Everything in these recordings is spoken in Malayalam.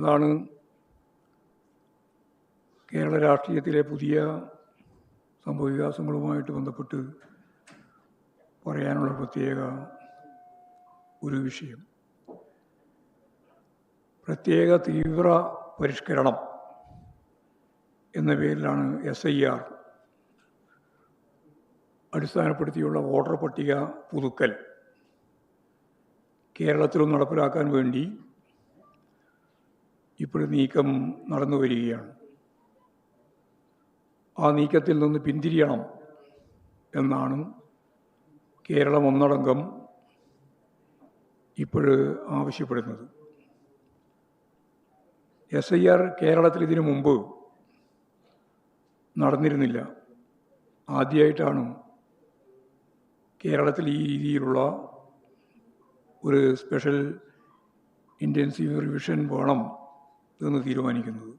അതാണ് കേരള രാഷ്ട്രീയത്തിലെ പുതിയ സംഭവവികാസങ്ങളുമായിട്ട് ബന്ധപ്പെട്ട് പറയാനുള്ള പ്രത്യേക ഒരു വിഷയം. പ്രത്യേക തീവ്ര പരിഷ്കരണം എന്ന പേരിലാണ് എസ് ഐ ആർ അടിസ്ഥാനപ്പെടുത്തിയുള്ള വോട്ടർ പട്ടിക പുതുക്കൽ. കേരളത്തിലും നടപ്പിലാക്കാൻ വേണ്ടി ഇപ്പോൾ നീക്കം നടന്നു വരികയാണ്. ആ നീക്കത്തിൽ നിന്ന് പിന്തിരിയണം എന്നാണ് കേരളം ഒന്നടങ്കം ഇപ്പോൾ ആവശ്യപ്പെടുന്നത്. എസ് ഐ ആർ കേരളത്തിൽ ഇതിനു മുമ്പ് നടന്നിരുന്നില്ല. ആദ്യമായിട്ടാണ് കേരളത്തിൽ ഈ രീതിയിലുള്ള ഒരു സ്പെഷ്യൽ ഇന്റൻസീവ് റിവിഷൻ വേണം എന്ന് തീരുമാനിക്കുന്നത്.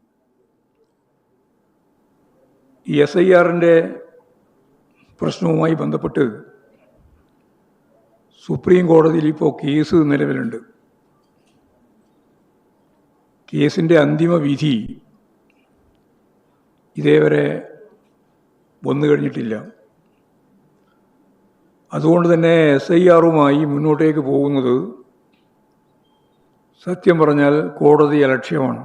ഈ എസ് ഐ ആറിന്റെ പ്രശ്നവുമായി ബന്ധപ്പെട്ട് സുപ്രീം കോടതിയിൽ ഇപ്പോൾ കേസ് നിലവിലുണ്ട്. കേസിന്റെ അന്തിമ വിധി ഇതേവരെ വന്നു കഴിഞ്ഞിട്ടില്ല. അതുകൊണ്ട് തന്നെ എസ് ഐ ആറുമായി മുന്നോട്ടേക്ക് പോകുന്നത് സത്യം പറഞ്ഞാൽ കോടതി അലക്ഷ്യമാണ്.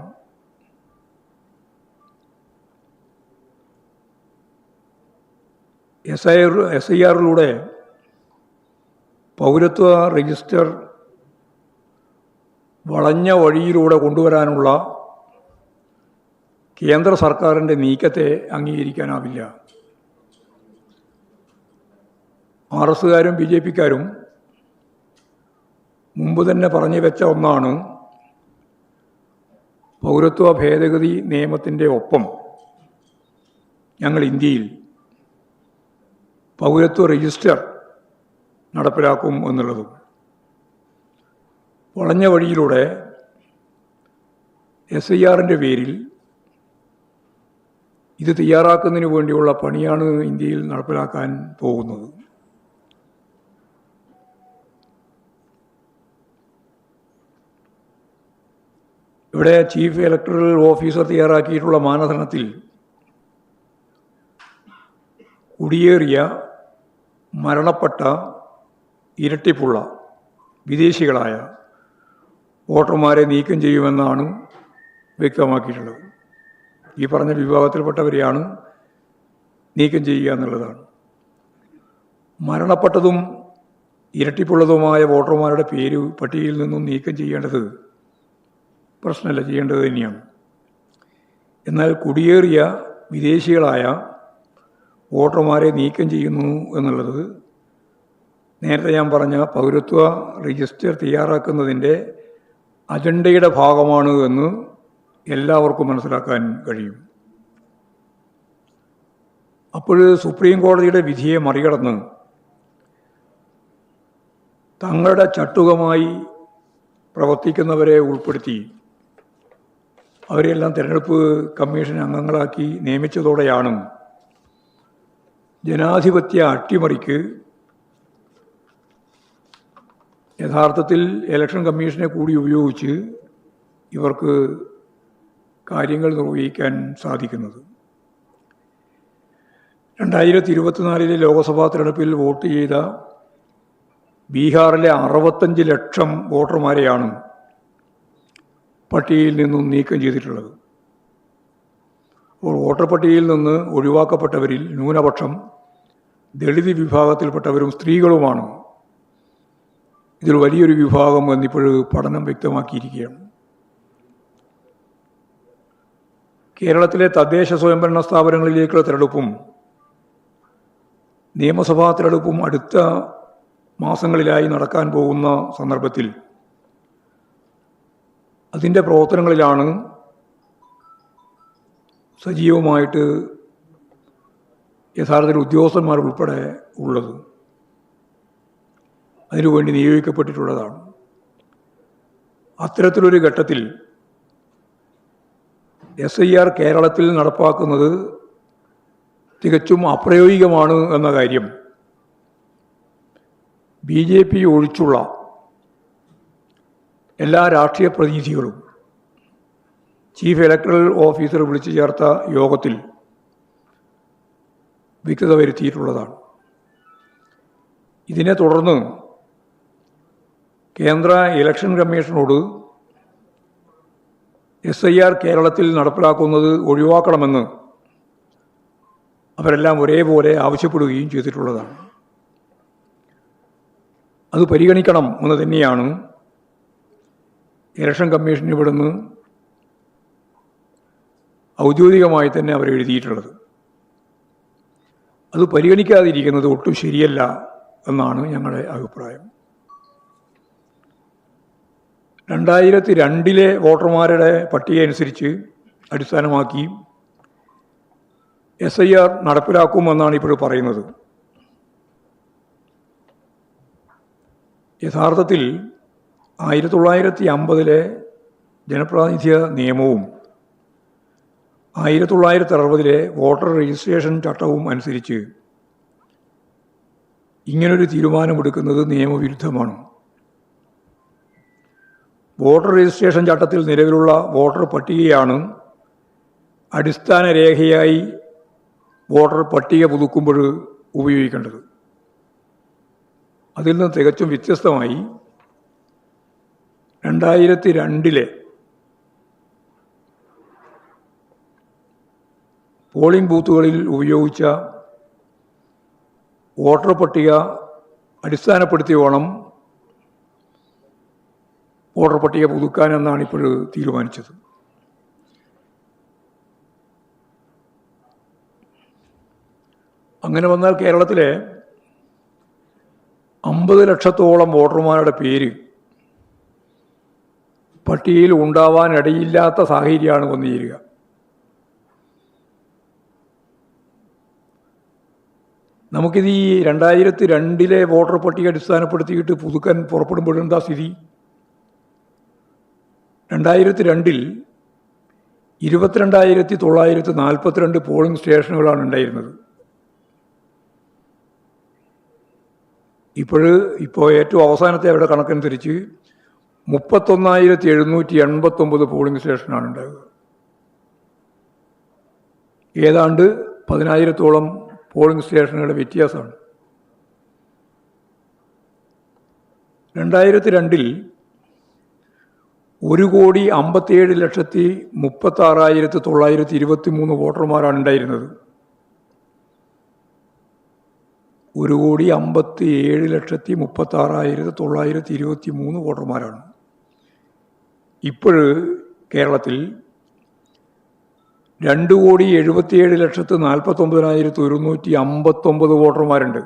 എസ് ഐ എസ് ഐ ആറിലൂടെ പൗരത്വ രജിസ്റ്റർ വളഞ്ഞ വഴിയിലൂടെ കൊണ്ടുവരാനുള്ള കേന്ദ്ര സർക്കാരിന്റെ നീക്കത്തെ അംഗീകരിക്കാനാവില്ല. ആർ എസുകാരും ബി ജെ പിക്കാരും മുമ്പ് തന്നെ പറഞ്ഞു വെച്ച ഒന്നാണ് പൗരത്വ ഭേദഗതി നിയമത്തിന്റെ ഒപ്പം ഞങ്ങൾ ഇന്ത്യയിൽ പൗരത്വ രജിസ്റ്റർ നടപ്പിലാക്കും എന്നുള്ളതും വളഞ്ഞ വഴിയിലൂടെ എസ് ഐ ആറിന്റെ പേരിൽ ഇത് തയ്യാറാക്കുന്നതിന് വേണ്ടിയുള്ള പണിയാണ് ഇന്ത്യയിൽ നടപ്പിലാക്കാൻ പോകുന്നത്. ഇവിടെ ചീഫ് ഇലക്ടറൽ ഓഫീസർ തയ്യാറാക്കിയിട്ടുള്ള മാനദണ്ഡത്തിൽ കുടിയേറിയ മരണപ്പെട്ട ഇരട്ടിപ്പുള്ള വിദേശികളായ വോട്ടർമാരെ നീക്കം ചെയ്യുമെന്നാണ് വ്യക്തമാക്കിയിട്ടുള്ളത്. ഈ പറഞ്ഞ വിഭാഗത്തിൽപ്പെട്ടവരെയാണ് നീക്കം ചെയ്യുക എന്നുള്ളതാണ്. മരണപ്പെട്ടതും ഇരട്ടിപ്പുള്ളതുമായ വോട്ടർമാരുടെ പേര് പട്ടികയിൽ നിന്നും നീക്കം ചെയ്യേണ്ടത് പ്രശ്നമല്ല ചെയ്യേണ്ടത് തന്നെയാണ്. എന്നാൽ കുടിയേറിയ വിദേശികളായ വോട്ടർമാരെ നീക്കം ചെയ്യുന്നു എന്നുള്ളത് നേരത്തെ ഞാൻ പറഞ്ഞ പൗരത്വ രജിസ്റ്റർ തയ്യാറാക്കുന്നതിന്റെ അജണ്ടയുടെ ഭാഗമാണ് എന്ന് എല്ലാവർക്കും മനസ്സിലാക്കാൻ കഴിയും. അപ്പോൾ സുപ്രീം കോടതിയുടെ വിധിയെ മറികടന്ന് തങ്ങളുടെ ചട്ടുകമായി പ്രവർത്തിക്കുന്നവരെ ഉൾപ്പെടുത്തി അവരെല്ലാം തിരഞ്ഞെടുപ്പ് കമ്മീഷൻ അംഗങ്ങളാക്കി നിയമിച്ചതോടെയാണ് ജനാധിപത്യ അട്ടിമറിക്ക് യഥാർത്ഥത്തിൽ ഇലക്ഷൻ കമ്മീഷനെ കൂടി ഉപയോഗിച്ച് ഇവർക്ക് കാര്യങ്ങൾ നിർവഹിക്കാൻ സാധിക്കുന്നത്. രണ്ടായിരത്തി ഇരുപത്തിനാലിലെ ലോക്സഭാ തിരഞ്ഞെടുപ്പിൽ വോട്ട് ചെയ്ത ബീഹാറിലെ അറുപത്തഞ്ച് ലക്ഷം വോട്ടർമാരെയാണ് പട്ടികയിൽ നിന്നും നീക്കം ചെയ്തിട്ടുള്ളത്. അപ്പോൾ വോട്ടർ പട്ടികയിൽ നിന്ന് ഒഴിവാക്കപ്പെട്ടവരിൽ ന്യൂനപക്ഷം ദളിത് വിഭാഗത്തിൽപ്പെട്ടവരും സ്ത്രീകളുമാണ്. ഇതിൽ വലിയൊരു വിഭാഗം എന്നിപ്പോഴ് പഠനം വ്യക്തമാക്കിയിരിക്കുകയാണ്. കേരളത്തിലെ തദ്ദേശ സ്വയംഭരണ സ്ഥാപനങ്ങളിലേക്കുള്ള തിരഞ്ഞെടുപ്പും നിയമസഭാ തിരഞ്ഞെടുപ്പും അടുത്ത മാസങ്ങളിലായി നടക്കാൻ പോകുന്ന സന്ദർഭത്തിൽ അതിന്റെ പ്രവർത്തനങ്ങളിലാണ് സജീവമായിട്ട് യഥാർത്ഥത്തിൽ ഉദ്യോഗസ്ഥന്മാർ ഉൾപ്പെടെ ഉള്ളത്. അതിനുവേണ്ടി നിയോഗിക്കപ്പെട്ടിട്ടുള്ളതാണ്. അത്തരത്തിലൊരു ഘട്ടത്തിൽ എസ് ഐ ആർ കേരളത്തിൽ നടപ്പാക്കുന്നത് തികച്ചും അപ്രായോഗികമാണ് എന്ന കാര്യം ബി ജെ പി ഒഴിച്ചുള്ള എല്ലാ രാഷ്ട്രീയ പ്രതിനിധികളും ചീഫ് ഇലക്ട്രൽ ഓഫീസർ വിളിച്ചു ചേർത്ത യോഗത്തിൽ വ്യക്തത വരുത്തിയിട്ടുള്ളതാണ്. ഇതിനെ തുടർന്ന് കേന്ദ്ര ഇലക്ഷൻ കമ്മീഷനോട് എസ് ഐ ആർ കേരളത്തിൽ നടപ്പിലാക്കുന്നത് ഒഴിവാക്കണമെന്ന് അവരെല്ലാം ഒരേപോലെ ആവശ്യപ്പെടുകയും ചെയ്തിട്ടുള്ളതാണ്. അത് പരിഗണിക്കണം എന്ന് തന്നെയാണ് ഇലക്ഷൻ കമ്മീഷൻ ഇവിടുന്ന് ഔദ്യോഗികമായി തന്നെ അവർ എഴുതിയിട്ടുള്ളത്. അത് പരിഗണിക്കാതിരിക്കുന്നത് ഒട്ടും ശരിയല്ല എന്നാണ് ഞങ്ങളുടെ അഭിപ്രായം. രണ്ടായിരത്തി രണ്ടിലെ വോട്ടർമാരുടെ പട്ടിക അനുസരിച്ച് അടിസ്ഥാനമാക്കി എസ് ഐ ആർ നടപ്പിലാക്കുമെന്നാണ് ഇപ്പോൾ പറയുന്നത്. യഥാർത്ഥത്തിൽ ആയിരത്തി തൊള്ളായിരത്തി അമ്പതിലെ ജനപ്രാതിനിധ്യ നിയമവും ആയിരത്തി തൊള്ളായിരത്തി അറുപതിലെ വോട്ടർ രജിസ്ട്രേഷൻ ചട്ടവും അനുസരിച്ച് ഇങ്ങനൊരു തീരുമാനമെടുക്കുന്നത് നിയമവിരുദ്ധമാണ്. വോട്ടർ രജിസ്ട്രേഷൻ ചട്ടത്തിൽ നിലവിലുള്ള വോട്ടർ പട്ടികയാണ് അടിസ്ഥാന രേഖയായി വോട്ടർ പട്ടിക പുതുക്കുമ്പോൾ ഉപയോഗിക്കേണ്ടത്. അതിൽ നിന്ന് തികച്ചും വ്യത്യസ്തമായി രണ്ടായിരത്തി രണ്ടിലെ പോളിംഗ് ബൂത്തുകളിൽ ഉപയോഗിച്ച വോട്ടർ പട്ടിക അടിസ്ഥാനപ്പെടുത്തി വേണം വോട്ടർ പട്ടിക പുതുക്കാൻ എന്നാണ് ഇപ്പോൾ തീരുമാനിച്ചത്. അങ്ങനെ വന്നാൽ കേരളത്തിലെ അമ്പത് ലക്ഷത്തോളം വോട്ടർമാരുടെ പേര് പട്ടികയിൽ ഉണ്ടാവാനിടയില്ലാത്ത സാഹചര്യമാണ് വന്നു നമുക്കിത് ഈ രണ്ടായിരത്തി രണ്ടിലെ വോട്ടർ പട്ടിക അടിസ്ഥാനപ്പെടുത്തിയിട്ട് പുതുക്കാൻ പുറപ്പെടുമ്പോഴെന്താ സ്ഥിതി? രണ്ടായിരത്തി രണ്ടിൽ ഇരുപത്തിരണ്ടായിരത്തി തൊള്ളായിരത്തി നാൽപ്പത്തിരണ്ട് പോളിംഗ് സ്റ്റേഷനുകളാണ് ഉണ്ടായിരുന്നത്. ഇപ്പോൾ ഇപ്പോൾ ഏറ്റവും അവസാനത്തെ അവരുടെ കണക്കനുസരിച്ച് മുപ്പത്തൊന്നായിരത്തി എഴുന്നൂറ്റി എൺപത്തൊമ്പത് പോളിംഗ് സ്റ്റേഷനാണ് ഉണ്ടാകുക ഏതാണ്ട് പതിനായിരത്തോളം പോളിംഗ് സ്റ്റേഷനുകളുടെ വ്യത്യാസമാണ്. രണ്ടായിരത്തി രണ്ടിൽ ഒരു കോടി അമ്പത്തിയേഴ് ലക്ഷത്തി മുപ്പത്താറായിരത്തി തൊള്ളായിരത്തി ഇരുപത്തി മൂന്ന് വോട്ടർമാരാണ് ഉണ്ടായിരുന്നത്. ഒരു കോടി അമ്പത്തി ഏഴ് ലക്ഷത്തി മുപ്പത്താറായിരത്തി തൊള്ളായിരത്തി ഇരുപത്തി മൂന്ന് വോട്ടർമാരാണ്. ഇപ്പോൾ കേരളത്തിൽ രണ്ട് കോടി എഴുപത്തിയേഴ് ലക്ഷത്തി നാൽപ്പത്തൊമ്പതിനായിരത്തി ഒരുന്നൂറ്റി അമ്പത്തൊമ്പത് വോട്ടർമാരുണ്ട്.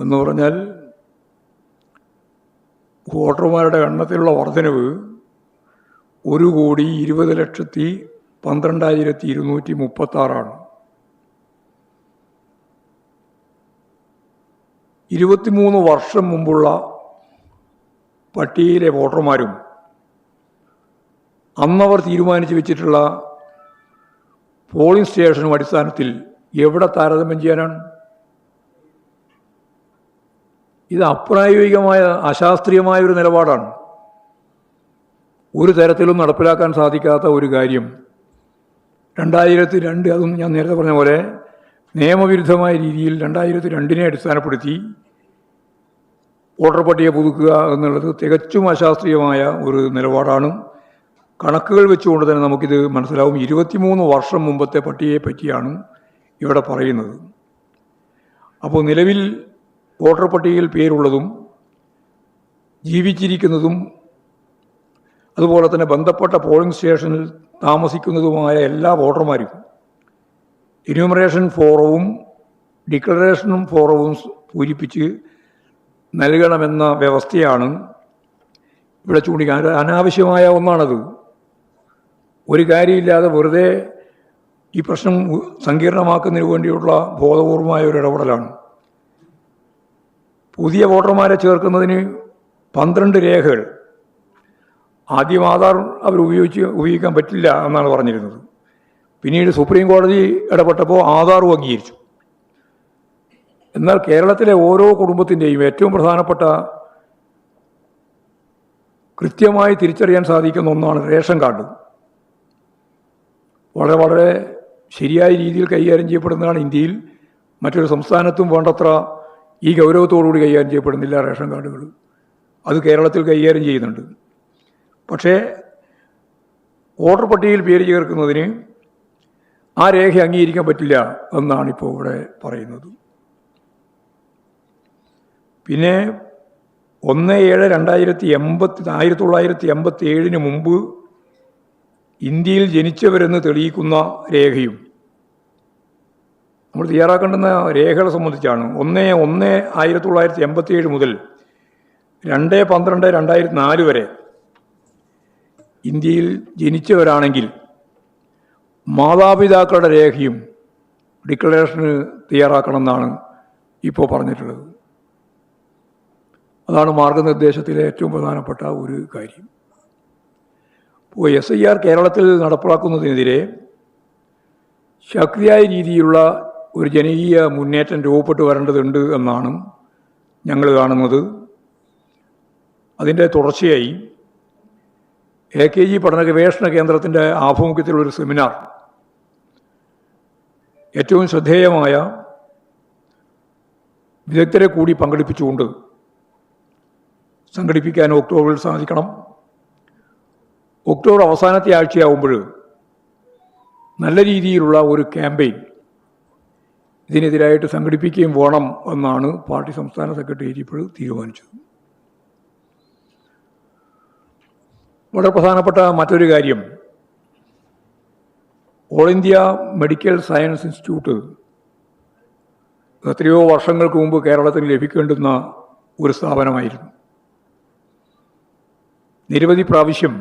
എന്ന് പറഞ്ഞാൽ വോട്ടർമാരുടെ എണ്ണത്തിലുള്ള വർധനവ് ഒരു കോടി ഇരുപത് ലക്ഷത്തി പന്ത്രണ്ടായിരത്തി ഇരുന്നൂറ്റി മുപ്പത്താറാണ്. ഇരുപത്തിമൂന്ന് വർഷം മുമ്പുള്ള പട്ടികയിലെ വോട്ടർമാരും അന്നവർ തീരുമാനിച്ചു വെച്ചിട്ടുള്ള പോളിംഗ് സ്റ്റേഷനും അടിസ്ഥാനത്തിൽ എവിടെ താരതമ്യം ചെയ്യാനാണ്? ഇത് അപ്രായോഗികമായ അശാസ്ത്രീയമായ ഒരു നിലപാടാണ്. ഒരു തരത്തിലും നടപ്പിലാക്കാൻ സാധിക്കാത്ത ഒരു കാര്യം. രണ്ടായിരത്തി രണ്ട് അതും ഞാൻ നേരത്തെ പറഞ്ഞ പോലെ നിയമവിരുദ്ധമായ രീതിയിൽ രണ്ടായിരത്തി രണ്ടിനെ അടിസ്ഥാനപ്പെടുത്തി വോട്ടർ പട്ടിക പുതുക്കുക എന്നുള്ളത് തികച്ചും അശാസ്ത്രീയമായ ഒരു നിലപാടാണ്. കണക്കുകൾ വെച്ചുകൊണ്ട് തന്നെ നമുക്കിത് മനസ്സിലാവും. ഇരുപത്തിമൂന്ന് വർഷം മുമ്പത്തെ പട്ടികയെ പറ്റിയാണ് ഇവിടെ പറയുന്നത്. അപ്പോൾ നിലവിൽ വോട്ടർ പട്ടികയിൽ പേരുള്ളതും ജീവിച്ചിരിക്കുന്നതും അതുപോലെ തന്നെ ബന്ധപ്പെട്ട പോളിംഗ് സ്റ്റേഷനിൽ താമസിക്കുന്നതുമായ എല്ലാ വോട്ടർമാരും ഇന്യൂമറേഷൻ ഫോറവും ഡിക്ലറേഷനും ഫോറവും പൂരിപ്പിച്ച് നൽകണമെന്ന വ്യവസ്ഥയാണ് ഇവിടെ ചൂണ്ടിക്കാൻ അനാവശ്യമായ ഒന്നാണത്. ഒരു കാര്യമില്ലാതെ വെറുതെ ഈ പ്രശ്നം സങ്കീർണമാക്കുന്നതിന് വേണ്ടിയുള്ള ബോധപൂർവമായ ഒരു ഇടപെടലാണ്. പുതിയ വോട്ടർമാരെ ചേർക്കുന്നതിന് പന്ത്രണ്ട് രേഖകൾ ആദ്യം ആധാർ അവർ ഉപയോഗിച്ച് ഉപയോഗിക്കാൻ പറ്റില്ല എന്നാണ് പറഞ്ഞിരുന്നത്. പിന്നീട് സുപ്രീം കോടതി ഇടപെട്ടപ്പോൾ ആധാറും അംഗീകരിച്ചു. എന്നാൽ കേരളത്തിലെ ഓരോ കുടുംബത്തിന്റെയും ഏറ്റവും പ്രധാനപ്പെട്ട കൃത്യമായി തിരിച്ചറിയാൻ സാധിക്കുന്ന ഒന്നാണ് റേഷൻ കാർഡ്. വളരെ വളരെ ശരിയായ രീതിയിൽ കൈകാര്യം ചെയ്യപ്പെടുന്നതാണ് ഇന്ത്യയിൽ. മറ്റൊരു സംസ്ഥാനത്തും വേണ്ടത്ര ഈ ഗൗരവത്തോടുകൂടി കൈകാര്യം ചെയ്യപ്പെടുന്നില്ല റേഷൻ കാർഡുകൾ. അത് കേരളത്തിൽ കൈകാര്യം ചെയ്യുന്നുണ്ട്. പക്ഷേ വോട്ടർ പട്ടികയിൽ പേര് ചേർക്കുന്നതിന് ആ രേഖ അംഗീകരിക്കാൻ പറ്റില്ല എന്നാണ് ഇപ്പോൾ ഇവിടെ പറയുന്നത്. പിന്നെ ഒന്ന് ഏഴ് രണ്ടായിരത്തി എൺപത്തി ആയിരത്തി തൊള്ളായിരത്തി എൺപത്തി ഏഴിന് മുമ്പ് ഇന്ത്യയിൽ ജനിച്ചവരെന്ന് തെളിയിക്കുന്ന രേഖയും. നമ്മൾ തയ്യാറാക്കേണ്ടുന്ന രേഖകളെ സംബന്ധിച്ചാണ്. ഒന്ന് ഒന്ന് ആയിരത്തി തൊള്ളായിരത്തി എൺപത്തി ഏഴ് മുതൽ രണ്ട് പന്ത്രണ്ട് രണ്ടായിരത്തി നാല് വരെ ഇന്ത്യയിൽ ജനിച്ചവരാണെങ്കിൽ മാതാപിതാക്കളുടെ രേഖയും ഡിക്ലറേഷന് തയ്യാറാക്കണമെന്നാണ് ഇപ്പോൾ പറഞ്ഞിട്ടുള്ളത്. അതാണ് മാർഗനിർദ്ദേശത്തിലെ ഏറ്റവും പ്രധാനപ്പെട്ട ഒരു കാര്യം. ഇപ്പോൾ എസ് ഐ ആർ കേരളത്തിൽ നടപ്പിലാക്കുന്നതിനെതിരെ ശക്തിയായ രീതിയിലുള്ള ഒരു ജനകീയ മുന്നേറ്റം രൂപപ്പെട്ടു വരേണ്ടതുണ്ട് എന്നാണ് ഞങ്ങൾ കാണുന്നത്. അതിന്റെ തുടർച്ചയായി എ കെ ജി പഠന ഗവേഷണ കേന്ദ്രത്തിന്റെ ആഭിമുഖ്യത്തിലുള്ളൊരു സെമിനാർ ഏറ്റവും ശ്രദ്ധേയമായ വിദഗ്ധരെ കൂടി പങ്കെടുപ്പിച്ചുകൊണ്ട് സംഘടിപ്പിക്കാൻ ഒക്ടോബറിൽ സാധിക്കണം. ഒക്ടോബർ അവസാനത്തെ ആഴ്ചയാവുമ്പോൾ നല്ല രീതിയിലുള്ള ഒരു ക്യാമ്പയിൻ ഇതിനെതിരായിട്ട് സംഘടിപ്പിക്കുകയും വേണം എന്നാണ് പാർട്ടി സംസ്ഥാന സെക്രട്ടേറിയറ്റ് ഇപ്പോൾ തീരുമാനിച്ചത്. വളരെ പ്രധാനപ്പെട്ട മറ്റൊരു കാര്യം all India medical science institute എത്രയോ വർഷങ്ങൾക്ക് മുമ്പ് കേരളത്തിന് ലഭിക്കേണ്ടുന്ന ഒരു സ്ഥാപനമായിരുന്നു. നിരവധി പ്രാവശ്യം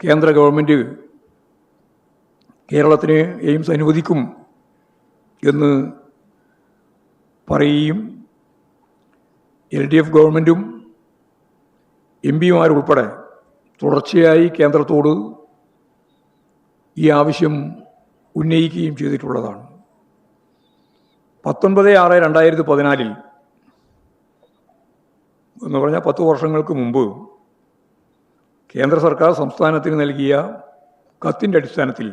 കേന്ദ്ര ഗവൺമെന്റ് കേരളത്തിന് എയിംസ് അനുവദിക്കും എന്ന് പറയുകയും എൽ ഡി എഫ് ഗവൺമെന്റും എം പിമാരുൾപ്പെടെ തുടർച്ചയായി കേന്ദ്രത്തോട് ഈ ആവശ്യം ഉന്നയിക്കുകയും ചെയ്തിട്ടുള്ളതാണ്. പത്തൊൻപത് ആറ് രണ്ടായിരത്തി പതിനാലിൽ എന്ന് പറഞ്ഞാൽ പത്ത് വർഷങ്ങൾക്ക് മുമ്പ് കേന്ദ്ര സർക്കാർ സംസ്ഥാനത്തിന് നൽകിയ കത്തിന്റെ അടിസ്ഥാനത്തിൽ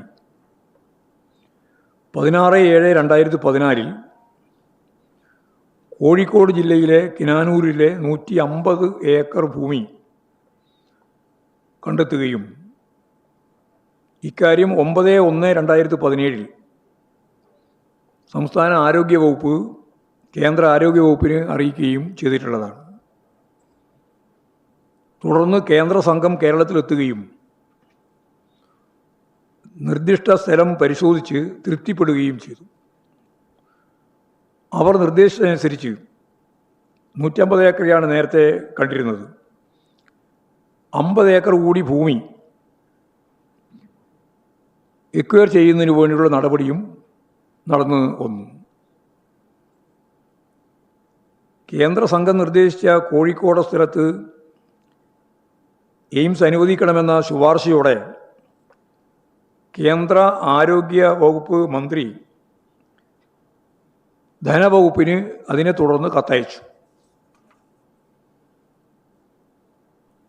പതിനാറ് ഏഴ് രണ്ടായിരത്തി പതിനാലിൽ കോഴിക്കോട് ജില്ലയിലെ കിനാനൂരിലെ നൂറ്റി അമ്പത് ഏക്കർ ഭൂമി കണ്ടെത്തുകയും ഇക്കാര്യം ഒമ്പത് ഒന്ന് രണ്ടായിരത്തി പതിനേഴിൽ സംസ്ഥാന ആരോഗ്യ വകുപ്പ് കേന്ദ്ര ആരോഗ്യ വകുപ്പിന് അറിയിക്കുകയും ചെയ്തിട്ടുള്ളതാണ്. തുടർന്ന് കേന്ദ്ര സംഘം കേരളത്തിലെത്തുകയും നിർദ്ദിഷ്ട സ്ഥലം പരിശോധിച്ച് തൃപ്തിപ്പെടുകയും ചെയ്തു. അവർ നിർദ്ദേശിച്ചതനുസരിച്ച് നൂറ്റമ്പത് ഏക്കറയാണ് നേരത്തെ കണ്ടിരുന്നത്. അമ്പത് ഏക്കർ കൂടി ഭൂമി എക്വയർ ചെയ്യുന്നതിന് വേണ്ടിയുള്ള നടപടിയും നടന്നു വന്നു. കേന്ദ്ര സംഘം നിർദ്ദേശിച്ച കോഴിക്കോട് സ്ഥലത്ത് എയിംസ് അനുവദിക്കണമെന്ന ശുപാർശയോടെ കേന്ദ്ര ആരോഗ്യ വകുപ്പ് മന്ത്രി ധനവകുപ്പിന് അതിനെ തുടർന്ന് കത്തയച്ചു.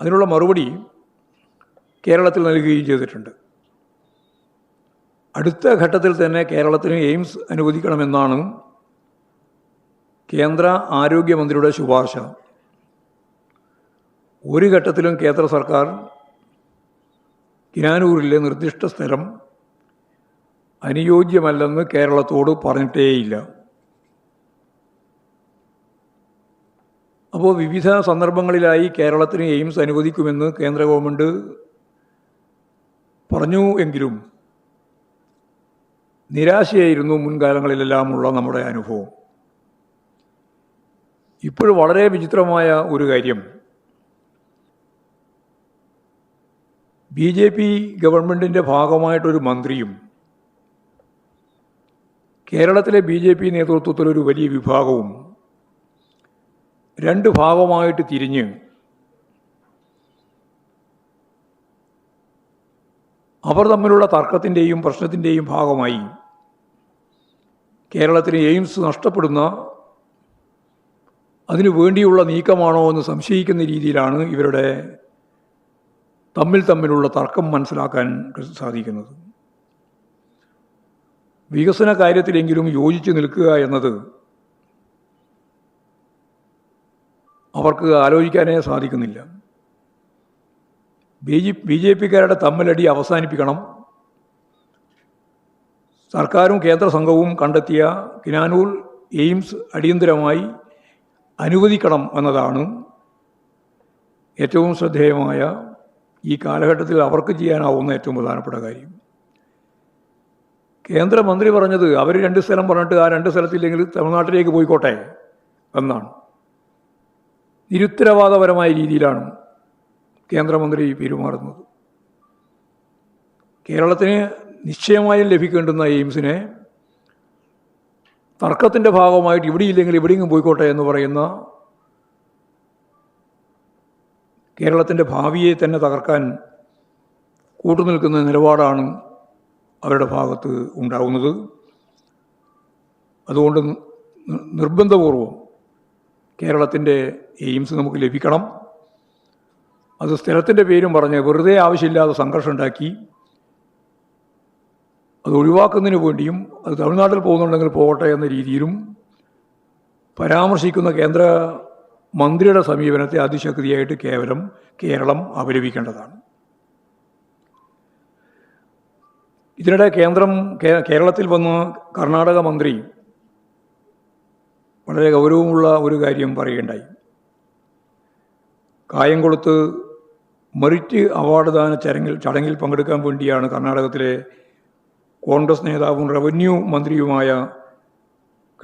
അതിനുള്ള മറുപടി കേരളത്തിൽ നൽകുകയും ചെയ്തിട്ടുണ്ട്. അടുത്ത ഘട്ടത്തിൽ തന്നെ കേരളത്തിന് എയിംസ് അനുവദിക്കണമെന്നാണ് കേന്ദ്ര ആരോഗ്യമന്ത്രിയുടെ ശുപാർശ. ഒരു ഘട്ടത്തിലും കേന്ദ്ര സർക്കാർ കിനാനൂരിലെ നിർദ്ദിഷ്ട സ്ഥലം അനുയോജ്യമല്ലെന്ന് കേരളത്തോട് പറഞ്ഞിട്ടേയില്ല. അപ്പോൾ വിവിധ സന്ദർഭങ്ങളിലായി കേരളത്തിന് എയിംസ് അനുവദിക്കുമെന്ന് കേന്ദ്ര ഗവൺമെന്റ് പറഞ്ഞു എങ്കിലും നിരാശയായിരുന്നു മുൻകാലങ്ങളിലെല്ലാം ഉള്ള നമ്മുടെ അനുഭവം. ഇപ്പോൾ വളരെ വിചിത്രമായ ഒരു കാര്യം ബി ജെ പി ഗവൺമെന്റിന്റെ ഭാഗമായിട്ടൊരു മന്ത്രിയും കേരളത്തിലെ ബി ജെ പി നേതൃത്വത്തിലൊരു വലിയ വിഭാഗവും രണ്ട് ഭാഗമായിട്ട് തിരിഞ്ഞ് അവർ തമ്മിലുള്ള തർക്കത്തിന്റെയും പ്രശ്നത്തിന്റെയും ഭാഗമായി കേരളത്തിന് എയിംസ് നഷ്ടപ്പെടുന്ന അതിനു വേണ്ടിയുള്ള നീക്കമാണോ എന്ന് സംശയിക്കുന്ന രീതിയിലാണ് ഇവരുടെ തമ്മിൽ തമ്മിലുള്ള തർക്കം മനസ്സിലാക്കാൻ സാധിക്കുന്നത്. വികസന കാര്യത്തിലെങ്കിലും യോജിച്ച് നിൽക്കുക എന്നത് അവർക്ക് ആലോചിക്കാനേ സാധിക്കുന്നില്ല. ബി ജെ ബി ജെ പിക്കാരുടെ തമ്മിലടി അവസാനിപ്പിക്കണം. സർക്കാരും കേന്ദ്ര സംഘവും കണ്ടെത്തിയ കിനാനൂർ എയിംസ് അടിയന്തരമായി അനുവദിക്കണം എന്നതാണ് ഏറ്റവും ശ്രദ്ധേയമായ ഈ കാലഘട്ടത്തിൽ അവർക്ക് ചെയ്യാനാവുന്ന ഏറ്റവും പ്രധാനപ്പെട്ട കാര്യം. കേന്ദ്രമന്ത്രി പറഞ്ഞത് അവർ രണ്ട് സ്ഥലം പറഞ്ഞിട്ട് ആ രണ്ട് സ്ഥലത്തില്ലെങ്കിൽ തമിഴ്നാട്ടിലേക്ക് പോയിക്കോട്ടെ എന്നാണ്. നിരുത്തരവാദപരമായ രീതിയിലാണ് കേന്ദ്രമന്ത്രി പെരുമാറുന്നത്. കേരളത്തിന് നിശ്ചയമായും ലഭിക്കേണ്ടുന്ന എയിംസിനെ തർക്കത്തിന്റെ ഭാഗമായിട്ട് ഇവിടെയില്ലെങ്കിൽ ഇവിടെയെങ്കിലും പോയിക്കോട്ടെ എന്ന് പറയുന്ന കേരളത്തിന്റെ ഭാവിയെ തന്നെ തകർക്കാൻ കൂട്ടുനിൽക്കുന്ന നിലപാടാണ് അവരുടെ ഭാഗത്ത് ഉണ്ടാകുന്നത് അതുകൊണ്ട് നിർബന്ധപൂർവം കേരളത്തിന്റെ എയിംസ് നമുക്ക് ലഭിക്കണം. അത് സ്ഥലത്തിന്റെ പേരും പറഞ്ഞ് വെറുതെ ആവശ്യമില്ലാതെ സംഘർഷം ഉണ്ടാക്കി അത് ഒഴിവാക്കുന്നതിന് വേണ്ടിയും അത് തമിഴ്നാട്ടിൽ പോകുന്നുണ്ടെങ്കിൽ പോകട്ടെ എന്ന രീതിയിലും പരാമർശിക്കുന്ന കേന്ദ്ര മന്ത്രിയുടെ സമീപനത്തെ അതിശക്തിയായിട്ട് കേവലം കേരളം അപലപിക്കേണ്ടതാണ്. ഇതിനിടെ കേന്ദ്രം കേരളത്തിൽ വന്ന കർണാടക മന്ത്രി വളരെ ഗൗരവമുള്ള ഒരു കാര്യം പറയുകയുണ്ടായി. കായംകുളത്ത് മെറിറ്റ് അവാർഡ് ദാന ചടങ്ങിൽ ചടങ്ങിൽ പങ്കെടുക്കാൻ വേണ്ടിയാണ് കർണാടകത്തിലെ കോൺഗ്രസ് നേതാവും റവന്യൂ മന്ത്രിയുമായ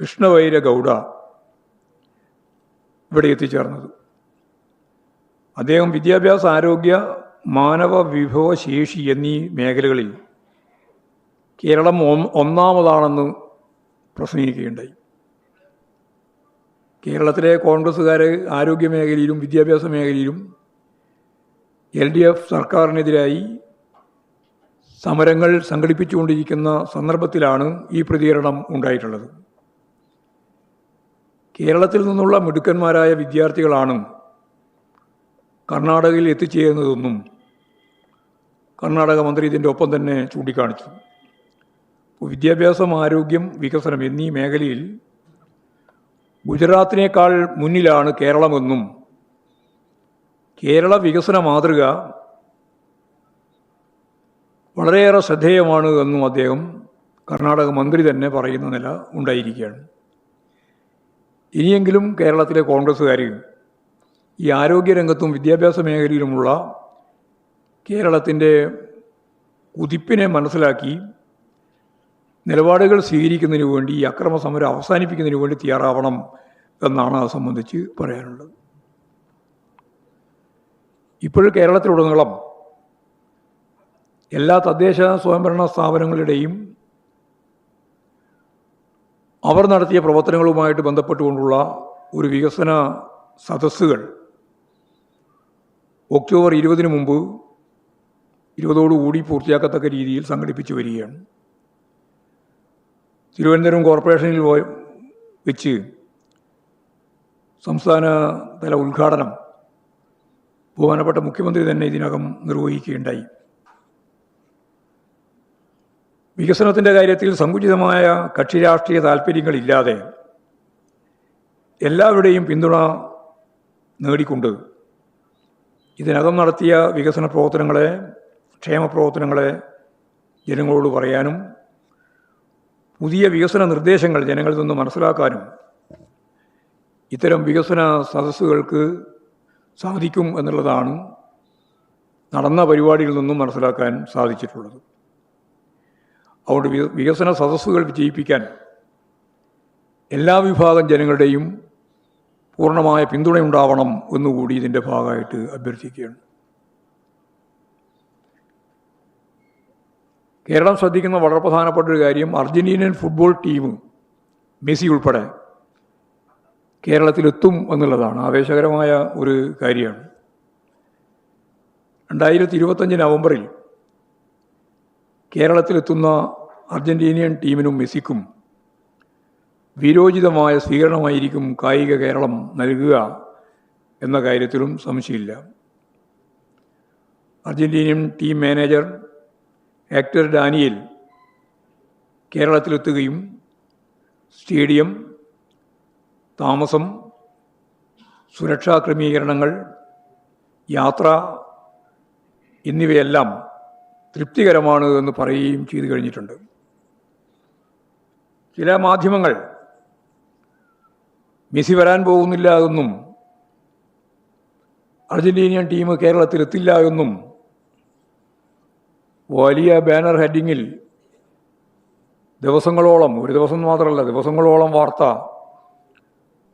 കൃഷ്ണവൈര ഗൗഡ ഇവിടെ എത്തിച്ചേർന്നത്. അദ്ദേഹം വിദ്യാഭ്യാസ ആരോഗ്യ മാനവ വിഭവശേഷി എന്നീ മേഖലകളിൽ കേരളം ഒന്നാമതാണെന്ന് പ്രസംഗിക്കുകയുണ്ടായി. കേരളത്തിലെ കോൺഗ്രസ്സുകാർ ആരോഗ്യ മേഖലയിലും വിദ്യാഭ്യാസ മേഖലയിലും എൽ ഡി എഫ് സർക്കാരിനെതിരായി സമരങ്ങൾ സംഘടിപ്പിച്ചുകൊണ്ടിരിക്കുന്ന സന്ദർഭത്തിലാണ് ഈ പ്രതികരണം ഉണ്ടായിട്ടുള്ളത്. കേരളത്തിൽ നിന്നുള്ള മിടുക്കന്മാരായ വിദ്യാർത്ഥികളാണ് കർണാടകയിൽ എത്തിച്ചേരുന്നതെന്നും കർണാടക മന്ത്രി ഇതിന്റെ ഒപ്പം തന്നെ ചൂണ്ടിക്കാണിച്ചു. വിദ്യാഭ്യാസം ആരോഗ്യം വികസനം എന്നീ മേഖലയിൽ ഗുജറാത്തിനേക്കാൾ മുന്നിലാണ് കേരളമെന്നും കേരള വികസന മാതൃക വളരെയേറെ ശ്രദ്ധേയമാണ് എന്നും അദ്ദേഹം കർണാടക മന്ത്രി തന്നെ പറയുന്ന നില ഉണ്ടായിരിക്കുകയാണ്. ഇനിയെങ്കിലും കേരളത്തിലെ കോൺഗ്രസ്സുകാരെയും ഈ ആരോഗ്യരംഗത്തും വിദ്യാഭ്യാസ മേഖലയിലുമുള്ള കേരളത്തിന്റെ കുതിപ്പിനെ മനസ്സിലാക്കി നിലപാടുകൾ സ്വീകരിക്കുന്നതിന് വേണ്ടി ഈ അക്രമ സമരം അവസാനിപ്പിക്കുന്നതിന് വേണ്ടി തയ്യാറാവണം എന്നാണ് അത് സംബന്ധിച്ച് പറയാനുള്ളത്. ഇപ്പോഴും കേരളത്തിലുടനീളം എല്ലാ തദ്ദേശ സ്വയംഭരണ സ്ഥാപനങ്ങളുടെയും അവർ നടത്തിയ പ്രവർത്തനങ്ങളുമായിട്ട് ബന്ധപ്പെട്ടുകൊണ്ടുള്ള ഒരു വികസന സദസ്സുകൾ ഒക്ടോബർ ഇരുപതിന് മുമ്പ് ഇരുപതോടുകൂടി പൂർത്തിയാക്കത്തക്ക രീതിയിൽ സംഘടിപ്പിച്ചു വരികയാണ്. തിരുവനന്തപുരം കോർപ്പറേഷനിൽ വെച്ച് സംസ്ഥാന തല ഉദ്ഘാടനം ബഹുമാനപ്പെട്ട മുഖ്യമന്ത്രി തന്നെ ഇതിനകം നിർവഹിക്കുകയുണ്ടായി. വികസനത്തിന്റെ കാര്യത്തിൽ സങ്കുചിതമായ കക്ഷി രാഷ്ട്രീയ താല്പര്യങ്ങളില്ലാതെ എല്ലാവരുടെയും പിന്തുണ നേടിക്കൊണ്ട് ഇതിനകം നടത്തിയ വികസന പ്രവർത്തനങ്ങളെ ക്ഷേമ പ്രവർത്തനങ്ങളെ ജനങ്ങളോട് പറയാനും പുതിയ വികസന നിർദ്ദേശങ്ങൾ ജനങ്ങളിൽ നിന്ന് മനസ്സിലാക്കാനും ഇത്തരം വികസന സദസ്സുകൾക്ക് സാധിക്കും എന്നുള്ളതാണ് നടന്ന പരിപാടിയിൽ നിന്നും മനസ്സിലാക്കാൻ സാധിച്ചിട്ടുള്ളത്. വി- വികസന സദസ്സുകൾ വിജയിപ്പിക്കാൻ എല്ലാ വിഭാഗം ജനങ്ങളുടെയും പൂർണമായ പിന്തുണയുണ്ടാവണം എന്നുകൂടി ഇതിന്റെ ഭാഗമായിട്ട് അഭ്യർത്ഥിക്കുകയാണ്. കേരളം ശ്രദ്ധിക്കുന്ന വളരെ പ്രധാനപ്പെട്ട ഒരു കാര്യം അർജന്റീനിയൻ ഫുട്ബോൾ ടീം മെസ്സി ഉൾപ്പെടെ കേരളത്തിലെത്തും എന്നുള്ളതാണ് ആവേശകരമായ ഒരു കാര്യമാണ്. രണ്ടായിരത്തി ഇരുപത്തഞ്ച് നവംബറിൽ കേരളത്തിലെത്തുന്ന അർജന്റീനിയൻ ടീമിനും മെസ്സിക്കും വിരോചിതമായ സ്വീകരണമായിരിക്കും കായിക കേരളം നൽകുക എന്ന കാര്യത്തിലും സംശയമില്ല. Argentinian team manager actor Daniel കേരളത്തിലെത്തുകയും stadium താമസം സുരക്ഷാ ക്രമീകരണങ്ങൾ യാത്ര എന്നിവയെല്ലാം തൃപ്തികരമാണ് എന്ന് പറയുകയും ചെയ്തു കഴിഞ്ഞിട്ടുണ്ട്. ചില മാധ്യമങ്ങൾ മെസ്സി വരാൻ പോകുന്നില്ല എന്നും അർജന്റീനിയൻ ടീം കേരളത്തിൽ എത്തില്ല എന്നും വലിയ ബാനർ ഹെഡിങ്ങിൽ ദിവസങ്ങളോളം ഒരു ദിവസം മാത്രമല്ല ദിവസങ്ങളോളം വാർത്ത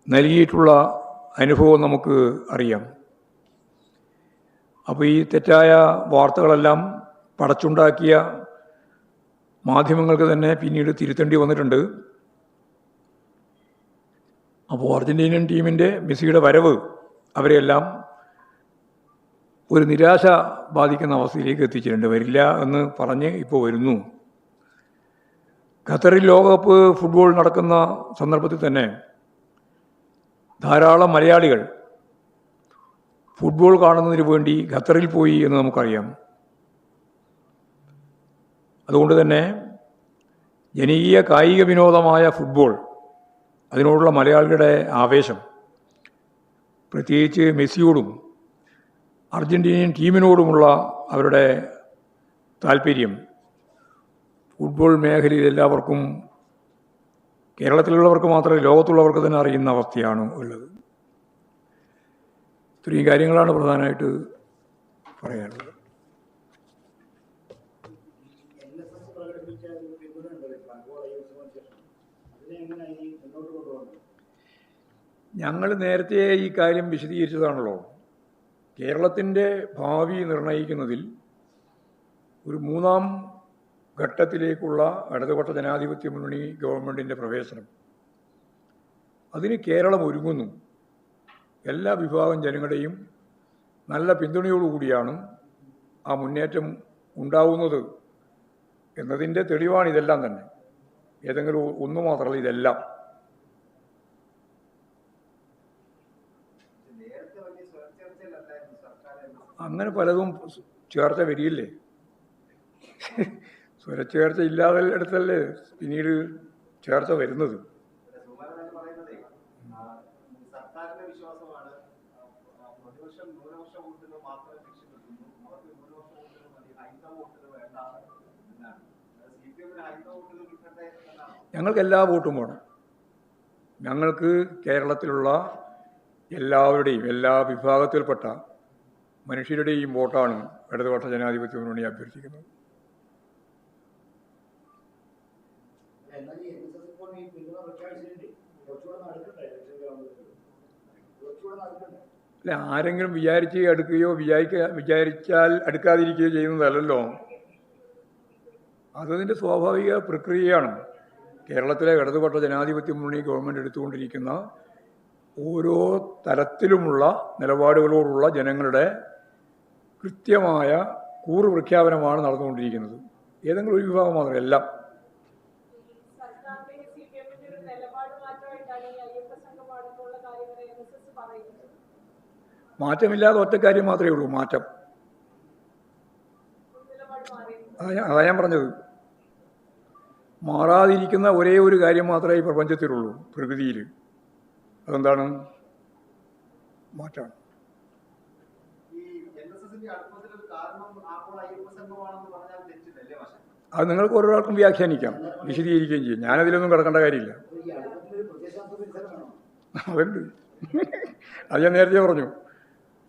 നൽകിയിട്ടുള്ള അനുഭവം നമുക്ക് അറിയാം. അപ്പോൾ ഈ തെറ്റായ വാർത്തകളെല്ലാം പടച്ചുണ്ടാക്കിയ മാധ്യമങ്ങൾക്ക് തന്നെ പിന്നീട് തിരുത്തേണ്ടി വന്നിട്ടുണ്ട്. അപ്പോൾ അർജന്റീനിയൻ ടീമിന്റെ മെസ്സിയുടെ വരവ് അവരെല്ലാം ഒരു നിരാശ ബാധിക്കുന്ന അവസ്ഥയിലേക്ക് എത്തിച്ചിട്ടുണ്ട്. വരില്ല എന്ന് പറഞ്ഞ് ഇപ്പോൾ വരുന്നു. ഖത്തറിൽ ലോകകപ്പ് ഫുട്ബോൾ നടക്കുന്ന സന്ദർഭത്തിൽ തന്നെ ധാരാളം മലയാളികൾ ഫുട്ബോൾ കാണുന്നതിന് വേണ്ടി ഖത്തറിൽ പോയി എന്ന് നമുക്കറിയാം. അതുകൊണ്ട് തന്നെ ജനകീയ കായിക വിനോദമായ ഫുട്ബോൾ അതിനോടുള്ള മലയാളികളുടെ ആവേശം പ്രത്യേകിച്ച് മെസ്സിയോടും അർജന്റീനിയൻ ടീമിനോടുമുള്ള അവരുടെ താല്പര്യം ഫുട്ബോൾ മേഖലയിൽ എല്ലാവർക്കും കേരളത്തിലുള്ളവർക്ക് മാത്രമേ ലോകത്തുള്ളവർക്ക് തന്നെ അറിയുന്ന അവസ്ഥയാണ് ഉള്ളത്. ഇത്രയും കാര്യങ്ങളാണ് പ്രധാനമായിട്ട് പറയാനുള്ളത് എൻ എസ് എസ് പ്രകടിപ്പിച്ച ഒരു പിന്തുണയുണ്ടല്ലോ ഫുട്ബോൾ ഐ എസ് ശേഷം അതിനെ എങ്ങനെ ഇനി മുന്നോട്ട് കൊണ്ടുപോകുന്നത് ഞങ്ങൾ നേരത്തെ ഈ കാര്യം വിശദീകരിച്ചതാണല്ലോ. കേരളത്തിന്റെ ഭാവി നിർണയിക്കുന്നതിൽ ഒരു മൂന്നാം ഘട്ടത്തിലേക്കുള്ള ഇടതുപക്ഷ ജനാധിപത്യ മുന്നണി ഗവൺമെന്റിന്റെ പ്രവേശനം. അതിന് കേരളം ഒരുങ്ങുന്നു. എല്ലാ വിഭാഗം ജനങ്ങളുടെയും നല്ല പിന്തുണയോടുകൂടിയാണ് ആ മുന്നേറ്റം ഉണ്ടാവുന്നത് എന്നതിന്റെ തെളിവാണ് ഇതെല്ലാം തന്നെ. ഏതെങ്കിലും ഒന്ന് മാത്രമല്ല ഇതെല്ലാം. അങ്ങനെ പലതും ചേർച്ച വരികയില്ലേ? സ്വരച്ചേർച്ച ഇല്ലാതെ എടുത്തല്ലേ പിന്നീട് ചേർച്ച വരുന്നത്? ഞങ്ങൾക്ക് എല്ലാ വോട്ടും വേണം. ഞങ്ങൾക്ക് കേരളത്തിലുള്ള എല്ലാവരുടെയും എല്ലാ വിഭാഗത്തിൽപ്പെട്ട മനുഷ്യരുടെയും വോട്ടാണ് ഇടതുപക്ഷ ജനാധിപത്യ മുന്നണി അഭ്യർത്ഥിക്കുന്നത്. അല്ല ആരെങ്കിലും വിചാരിച്ച് അടുക്കുകയോ വിചാരിക്ക വിചാരിച്ചാൽ അടുക്കാതിരിക്കുകയോ ചെയ്യുന്നതല്ലല്ലോ. അതതിന്റെ സ്വാഭാവിക പ്രക്രിയയാണ്. കേരളത്തിലെ ഇടതുപക്ഷ ജനാധിപത്യ മുന്നണി ഗവൺമെന്റ് എടുത്തുകൊണ്ടിരിക്കുന്ന ഓരോ തലത്തിലുമുള്ള നിലപാടുകളോടുള്ള ജനങ്ങളുടെ കൃത്യമായ കൂറ് പ്രഖ്യാപനമാണ് നടന്നുകൊണ്ടിരിക്കുന്നത്. ഏതെങ്കിലും ഒരു വിഭാഗം മാത്രം എല്ലാം. മാറ്റമില്ലാതെ ഒറ്റക്കാര്യം മാത്രമേ ഉള്ളൂ മാറ്റം. അതാ ഞാൻ പറഞ്ഞത്. മാറാതിരിക്കുന്ന ഒരേ ഒരു കാര്യം മാത്രമേ ഈ പ്രപഞ്ചത്തിലുള്ളൂ പ്രകൃതിയിൽ. അതെന്താണ്? മാറ്റമാണ്. അത് നിങ്ങൾക്ക് ഓരോരാൾക്കും വ്യാഖ്യാനിക്കാം വിശദീകരിക്കുകയും ചെയ്യും. ഞാനതിലൊന്നും കിടക്കേണ്ട കാര്യമില്ല. പ്രത്യയശാസ്ത്ര അതുണ്ട്. അത് ഞാൻ നേരത്തെ പറഞ്ഞു.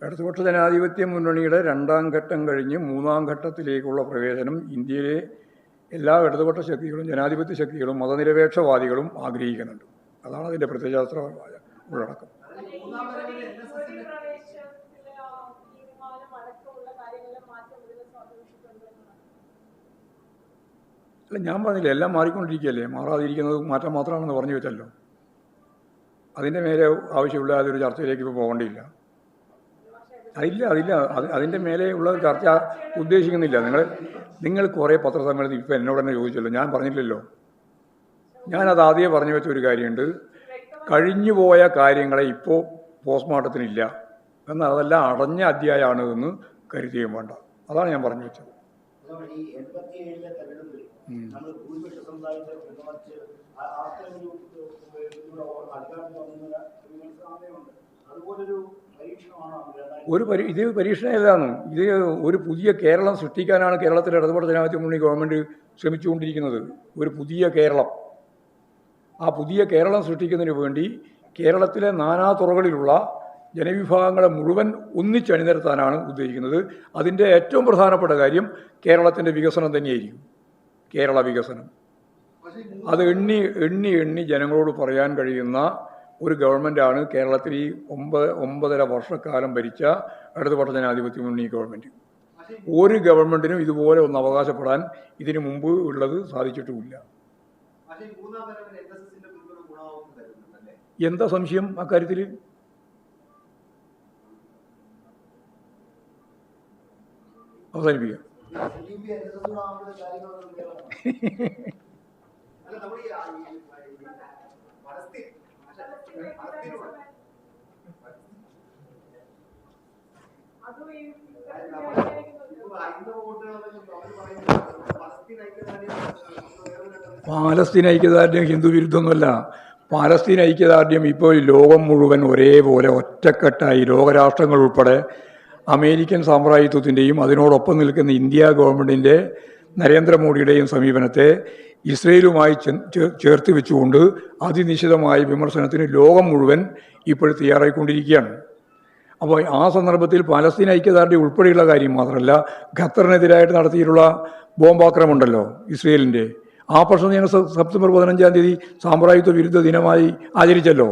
ഇടതുപക്ഷ ജനാധിപത്യ മുന്നണിയുടെ രണ്ടാം ഘട്ടം കഴിഞ്ഞ് മൂന്നാം ഘട്ടത്തിലേക്കുള്ള പ്രവേശനം ഇന്ത്യയിലെ എല്ലാ ഇടതുപക്ഷ ശക്തികളും ജനാധിപത്യ ശക്തികളും മതനിരപേക്ഷവാദികളും ആഗ്രഹിക്കുന്നുണ്ട്. അതാണ് അതിന്റെ പ്രത്യയശാസ്ത്രമായ ഉള്ളടക്കം യുവതി പ്രവേശനത്തിലെ ആ തീരുമാനം അടക്കമുള്ള കാര്യങ്ങളിൽ മാറ്റം ഇതിനെ സ്വാധീനിച്ചിട്ടുണ്ട് എന്നാണ് അല്ല ഞാൻ പറഞ്ഞില്ല എല്ലാം മാറിക്കൊണ്ടിരിക്കുകയല്ലേ? മാറാതിരിക്കുന്നത് മാറ്റം മാത്രമാണെന്ന് പറഞ്ഞു വെച്ചല്ലോ. അതിന്റെ മേലെ ആവശ്യമുള്ള അതൊരു ചർച്ചയിലേക്ക് ഇപ്പോൾ പോകേണ്ടിയില്ല. അതില്ല അതില്ല. അത് അതിന്റെ മേലെ ഉള്ള ചർച്ച ഉദ്ദേശിക്കുന്നില്ല. നിങ്ങൾ നിങ്ങൾ കുറേ പത്രസമ്മേളനത്തിൽ ഇപ്പം എന്നോട് തന്നെ ചോദിച്ചല്ലോ. ഞാൻ പറഞ്ഞില്ലല്ലോ. ഞാനത് ആദ്യമേ പറഞ്ഞു വെച്ച ഒരു കാര്യമുണ്ട്. കഴിഞ്ഞുപോയ കാര്യങ്ങളെ ഇപ്പോൾ പോസ്റ്റ്മോർട്ടത്തിനില്ല. എന്നാൽ അതെല്ലാം അടഞ്ഞ അധ്യായമാണ് എന്ന് കരുതുകയും വേണ്ട. അതാണ് ഞാൻ പറഞ്ഞു വെച്ചത്. നമ്മൾ ഭൂരിപക്ഷ സമുദായത്തെ പിന്തുണച്ച് ഒരു അതുപോലൊരു ഒരു പരി ഇത് പരീക്ഷണമല്ലാണ് ഇത് ഒരു പുതിയ കേരളം സൃഷ്ടിക്കാനാണ് കേരളത്തിലെ ഇടതുപക്ഷ ജനാധിപത്യ മുന്നണി ഗവൺമെന്റ് ശ്രമിച്ചുകൊണ്ടിരിക്കുന്നത്. ഒരു പുതിയ കേരളം. ആ പുതിയ കേരളം സൃഷ്ടിക്കുന്നതിന് വേണ്ടി കേരളത്തിലെ നാനാ തുറകളിലുള്ള ജനവിഭാഗങ്ങളെ മുഴുവൻ ഒന്നിച്ചണിനിരത്താനാണ് ഉദ്ദേശിക്കുന്നത്. അതിന്റെ ഏറ്റവും പ്രധാനപ്പെട്ട കാര്യം കേരളത്തിന്റെ വികസനം തന്നെയായിരിക്കും. കേരള വികസനം. അത് എണ്ണി എണ്ണി എണ്ണി ജനങ്ങളോട് പറയാൻ കഴിയുന്ന ഒരു ഗവൺമെന്റാണ് കേരളത്തിൽ ഈ ഒമ്പത് ഒമ്പതര വർഷക്കാലം ഭരിച്ച ഇടതുപക്ഷ ജനാധിപത്യ മുന്നണി ഗവൺമെന്റ് ഒരു ഗവൺമെന്റിനും ഇതുപോലെ ഒന്ന് അവകാശപ്പെടാൻ ഇതിനു മുമ്പ് ഉള്ളത് സാധിച്ചിട്ടുമില്ല. എന്താ സംശയം അക്കാര്യത്തിൽ അവസാനിപ്പിക്കാം. പാലസ്തീൻ ഐക്യദാർഢ്യം ഹിന്ദു വിരുദ്ധമൊന്നുമല്ല. പാലസ്തീൻ ഐക്യദാർഢ്യം ഇപ്പോൾ ലോകം മുഴുവൻ ഒരേപോലെ ഒറ്റക്കെട്ടായി ലോകരാഷ്ട്രങ്ങൾ ഉൾപ്പെടെ അമേരിക്കൻ സാമ്രാജ്യത്വത്തിന്റെയും അതിനോടൊപ്പം നിൽക്കുന്ന ഇന്ത്യ ഗവൺമെന്റിന്റെ നരേന്ദ്രമോദിയുടെയും സമീപനത്തെ ഇസ്രയേലുമായി ചേർത്ത് വെച്ചുകൊണ്ട് അതിനിശിതമായ വിമർശനത്തിന് ലോകം മുഴുവൻ ഇപ്പോൾ തയ്യാറായിക്കൊണ്ടിരിക്കുകയാണ്. അപ്പോൾ ആ സന്ദർഭത്തിൽ പാലസ്തീൻ ഐക്യദാർഢ്യ ഉൾപ്പെടെയുള്ള കാര്യം മാത്രമല്ല ഖത്തറിനെതിരായിട്ട് നടത്തിയിട്ടുള്ള ബോംബാക്രമമുണ്ടല്ലോ ഇസ്രയേലിന്റെ ആ പ്രശ്നം ഞങ്ങൾ സെപ്റ്റംബർ പതിനഞ്ചാം തീയതി സാമ്രാജ്യത്വ വിരുദ്ധ ദിനമായി ആചരിച്ചല്ലോ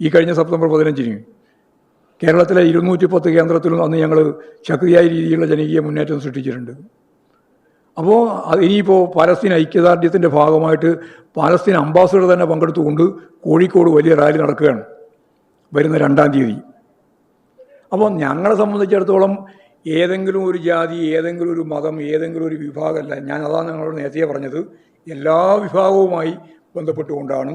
ഈ കഴിഞ്ഞ സെപ്റ്റംബർ പതിനഞ്ചിന്. കേരളത്തിലെ ഇരുന്നൂറ്റി പത്ത് കേന്ദ്രത്തിലും അന്ന് ഞങ്ങൾ ശക്തിയായ രീതിയിലുള്ള ജനകീയ മുന്നേറ്റം സൃഷ്ടിച്ചിട്ടുണ്ട്. അപ്പോൾ അത് ഇനിയിപ്പോൾ പാലസ്തീൻ ഐക്യദാർഢ്യത്തിന്റെ ഭാഗമായിട്ട് പാലസ്തീൻ അംബാസഡർ തന്നെ പങ്കെടുത്തുകൊണ്ട് കോഴിക്കോട് വലിയ റാലി നടക്കുകയാണ് വരുന്ന രണ്ടാം തീയതി. അപ്പോൾ ഞങ്ങളെ സംബന്ധിച്ചിടത്തോളം ഏതെങ്കിലും ഒരു ജാതി ഏതെങ്കിലും ഒരു മതം ഏതെങ്കിലും ഒരു വിഭാഗമല്ല ഞാൻ അതാണ് നിങ്ങളോട് നേരത്തെ പറഞ്ഞത് എല്ലാ വിഭാഗവുമായി ബന്ധപ്പെട്ടുകൊണ്ടാണ്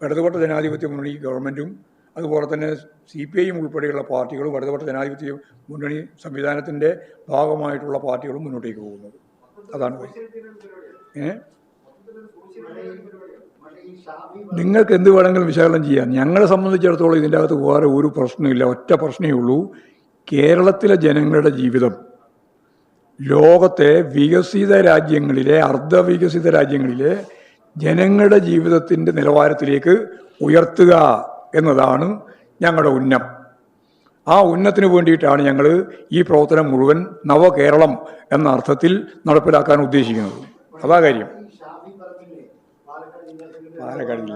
ഇടതുപക്ഷ ജനാധിപത്യ മുന്നണി ഗവൺമെന്റും അതുപോലെ തന്നെ സി പി ഐയും ഉൾപ്പെടെയുള്ള പാർട്ടികളും ഇടതുപക്ഷ ജനാധിപത്യ മുന്നണി സംവിധാനത്തിന്റെ ഭാഗമായിട്ടുള്ള പാർട്ടികളും മുന്നോട്ടേക്ക് പോകുന്നത്. അതാണ്. ഏ? നിങ്ങൾക്ക് എന്ത് വേണമെങ്കിലും വിശകലനം ചെയ്യാം. ഞങ്ങളെ സംബന്ധിച്ചിടത്തോളം ഇതിന്റെ അകത്ത് വേറെ ഒരു പ്രശ്നമില്ല ഒറ്റ പ്രശ്നമേ ഉള്ളൂ. കേരളത്തിലെ ജനങ്ങളുടെ ജീവിതം ലോകത്തെ വികസിത രാജ്യങ്ങളിലെ അർദ്ധവികസിത രാജ്യങ്ങളിലെ ജനങ്ങളുടെ ജീവിതത്തിന്റെ നിലവാരത്തിലേക്ക് ഉയർത്തുക. എന്നതാണ് ഞങ്ങളുടെ ഉന്നം. ആ ഉന്നത്തിന് വേണ്ടിയിട്ടാണ് ഞങ്ങൾ ഈ പ്രവർത്തനം മുഴുവൻ നവകേരളം എന്ന അർത്ഥത്തിൽ നടപ്പിലാക്കാൻ ഉദ്ദേശിക്കുന്നത്. അതാ കാര്യം. പാലക്കാടില്ല.